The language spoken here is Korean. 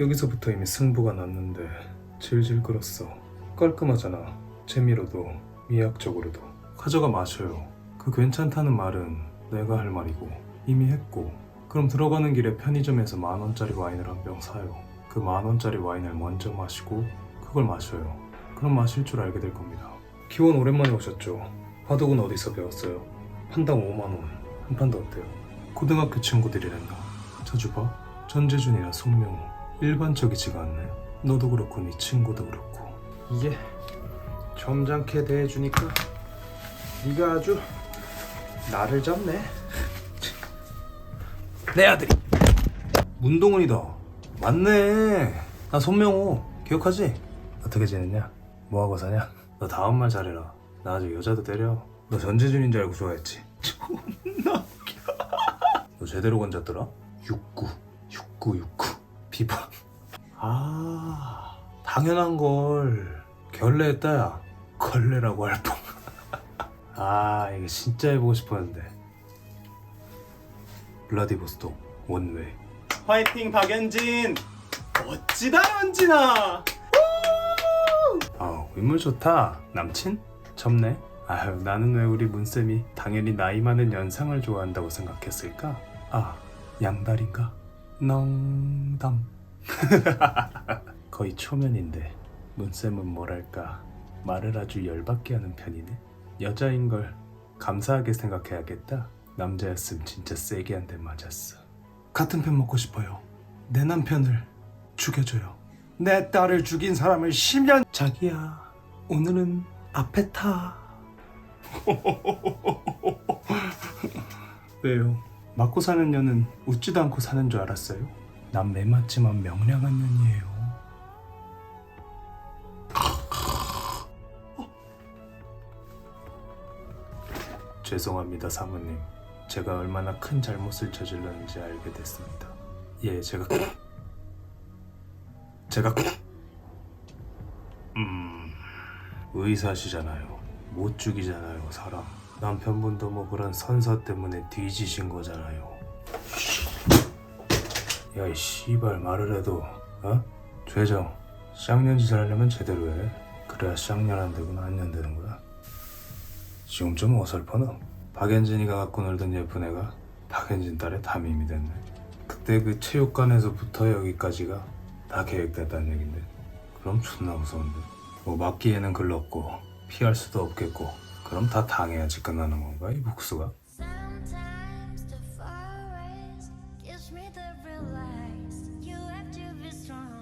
여기서부터 이미 승부가 났는데 질질 끌었어. 깔끔하잖아. 재미로도 미학적으로도. 가져가 마셔요. 그 괜찮다는 말은 내가 할 말이고 이미 했고 그럼 들어가는 길에 편의점에서 만 원짜리 와인을 한 병 사요. 그 만 원짜리 와인을 먼저 마시고 그걸 마셔요. 그럼 마실 줄 알게 될 겁니다. 기원 오랜만에 오셨죠? 화독은 어디서 배웠어요? 판당 5만 원. 한 판도 어때요? 고등학교 친구들이란다. 자주 봐? 전재준이나 송명호. 일반적이지가 않네. 너도 그렇고 네 친구도 그렇고. 이게 점잖게 대해주니까 네가 아주 나를 잡네. 내 아들이 문동훈이다 맞네 나 손명호 기억하지? 어떻게 지냈냐? 뭐하고 사냐? 너 다음 말 잘해라 나 아직 여자도 때려 너 전재준인 줄 알고 좋아했지? 존나 웃겨 너 제대로 건졌더라? 69 69 69 비번 아 당연한 걸 결례했다 야 걸레라고 할 뻔 아 이거 진짜 해보고 싶었는데 블라디보스톡 원웨이 화이팅 박연진. 어찌다 연진아. 아 인물 좋다 남친? 접네 아유 나는 왜 우리 문쌤이 당연히 나이 많은 연상을 좋아한다고 생각했을까? 아 양다리인가? 농담. 거의 초면인데 문쌤은 뭐랄까 말을 아주 열받게 하는 편이네. 여자인 걸 감사하게 생각해야겠다. 남자였으면 진짜 세게 한 대 맞았어. 같은 편 먹고 싶어요. 내 남편을 죽여줘요. 내 딸을 죽인 사람을 10년 자기야 오늘은 앞에 타. 왜요? 맞고 사는 년은 웃지도 않고 사는 줄 알았어요? 난 매맞지만 명량한 년이에요. 죄송합니다 사모님. 제가 얼마나 큰 잘못을 저질렀는지 알게 됐습니다. 예 제가 제가 음 의사시잖아요. 못 죽이잖아요 사람 남편분도 뭐 그런 선서 때문에 뒤지신 거잖아요. 야 이 씨발 말을 해도 어? 죄정. 쌍년 짓을 하려면 제대로 해. 그래야 쌍년 안 되고 난년 되는 거야. 지금 좀 어설퍼 너. 박연진이가 갖고 놀던 예쁜 애가 박연진 딸의 담임이 됐네. 그때 그 체육관에서부터 여기까지가 다 계획됐다는 얘긴데. 그럼 존나 무서운데. 뭐 막기에는 글렀고 피할 수도 없겠고 그럼 다 당해야지 끝나는 건가 이 복수가? Sometimes the forest gives me the real lies. You have to be strong.